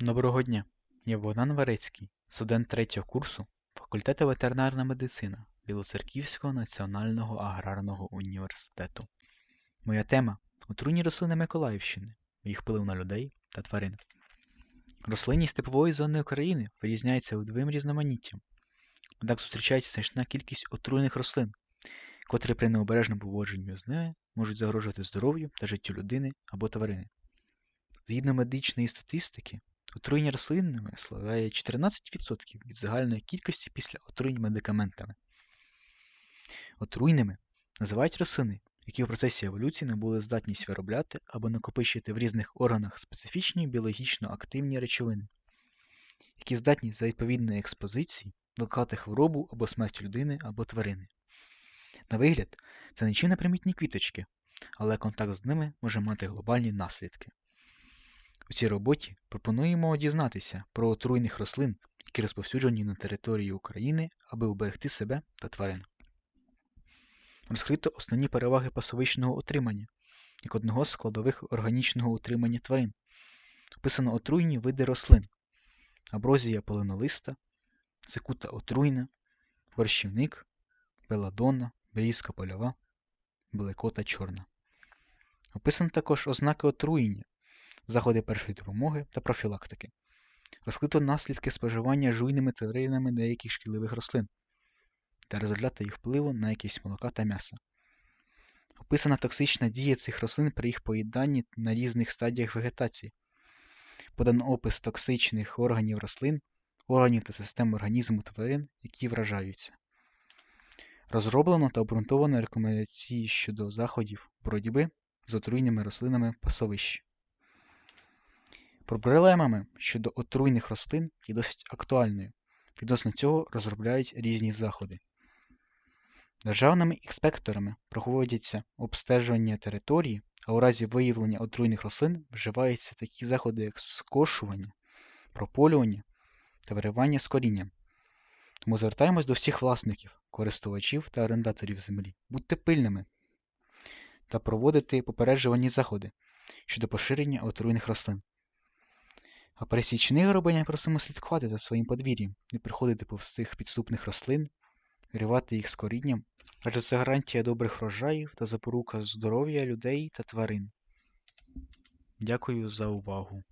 Доброго дня! Я Богдан Варецький, студент третього курсу факультету ветеринарна медицина Білоцерківського національного аграрного університету. Моя тема отруйні рослини Миколаївщини, їх вплив на людей та тварин. Рослинність степової зони України вирізняється видовим різноманіттям, однак зустрічається значна кількість отруйних рослин, котрі при необережному поводженню з ними можуть загрожувати здоров'ю та життю людини або тварини. Згідно медичної статистики, отруєння рослинами складає 14% від загальної кількості після отруєння медикаментами. Отруйними називають рослини, які в процесі еволюції набули здатність виробляти або накопичити в різних органах специфічні біологічно активні речовини, які здатні за відповідної експозиції викликати хворобу або смерть людини або тварини. На вигляд, це нічим не примітні квіточки, але контакт з ними може мати глобальні наслідки. У цій роботі пропонуємо дізнатися про отруйних рослин, які розповсюджені на території України, аби уберегти себе та тварин. Розкрито основні переваги пасовищного утримання, як одного з складових органічного утримання тварин. Описано отруйні види рослин: аброзія полинолиста, цикута отруйна, борщівник, беладонна, берізка польова, белекота чорна. Описано також ознаки отруєння, заходи першої допомоги та профілактики. Розкрито наслідки споживання жуйними тваринами деяких шкідливих рослин та результати їх впливу на якість молока та м'яса. Описана токсична дія цих рослин при їх поїданні на різних стадіях вегетації. Подано опис токсичних органів рослин, органів та систем організму тварин, які вражаються. Розроблено та обґрунтовано рекомендації щодо заходів боротьби з отруйними рослинами в пасовищі. Проблемами щодо отруйних рослин є досить актуальною. Відносно цього розробляють різні заходи. Державними інспекторами проводяться обстежування території, а у разі виявлення отруйних рослин вживаються такі заходи, як скошування, прополювання та виривання з корінням. Тому звертаємось до всіх власників, користувачів та орендаторів землі. Будьте пильними та проводити попереджувальні заходи щодо поширення отруйних рослин. А пересічний гробинях просимо слідкувати за своїм подвір'ям, не приходити повз цих підступних рослин, виривати їх з корінням, адже це гарантія добрих врожаїв та запорука здоров'я людей та тварин. Дякую за увагу!